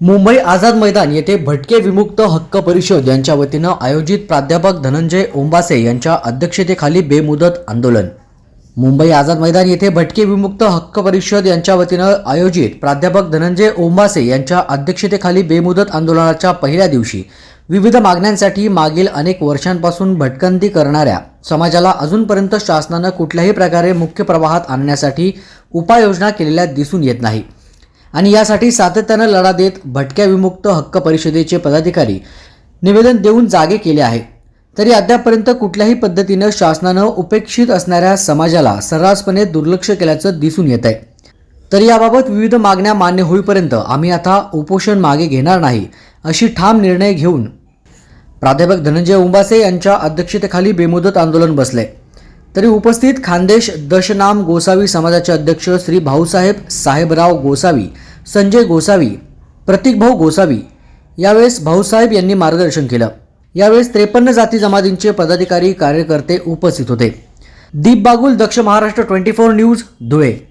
मुंबई आझाद मैदान येथे भटके विमुक्त हक्क परिषद यांच्या वतीनं आयोजित प्राध्यापक धनंजय ओंबासे यांच्या अध्यक्षतेखाली बेमुदत आंदोलन. मुंबई आझाद मैदान येथे भटके विमुक्त हक्क परिषद यांच्या वतीनं आयोजित प्राध्यापक धनंजय ओंबासे यांच्या अध्यक्षतेखाली बेमुदत आंदोलनाच्या पहिल्या दिवशी विविध मागण्यांसाठी मागील अनेक वर्षांपासून भटकंती करणाऱ्या समाजाला अजूनपर्यंत शासनानं कुठल्याही प्रकारे मुख्य प्रवाहात आणण्यासाठी उपाययोजना केलेल्या दिसून येत नाही. आणि यासाठी सातत्यानं लढा देत भटक्या विमुक्त हक्क परिषदेचे पदाधिकारी निवेदन देऊन जागे केले आहे. तरी अद्यापपर्यंत कुठल्याही पद्धतीनं शासनानं उपेक्षित असणाऱ्या समाजाला सर्रासपणे दुर्लक्ष केल्याचं दिसून येत आहे. तर याबाबत विविध मागण्या मान्य होईपर्यंत आम्ही आता उपोषण मागे घेणार नाही अशी ठाम निर्णय घेऊन प्राध्यापक धनंजय उंबासे यांच्या अध्यक्षतेखाली बेमुदत आंदोलन बसले तरी उपस्थित खानदेश दशनाम गोसावी समाजाचे अध्यक्ष श्री भाऊसाहेब साहेबराव गोसावी संजय गोसावी प्रतीकभाऊ गोसावी यावेळेस भाऊसाहेब यांनी मार्गदर्शन केलं. यावेळेस त्रेपन्न जाती जमातींचे पदाधिकारी कार्यकर्ते उपस्थित होते. Deep Bagul Daksh Maharashtra twenty four news Dhule.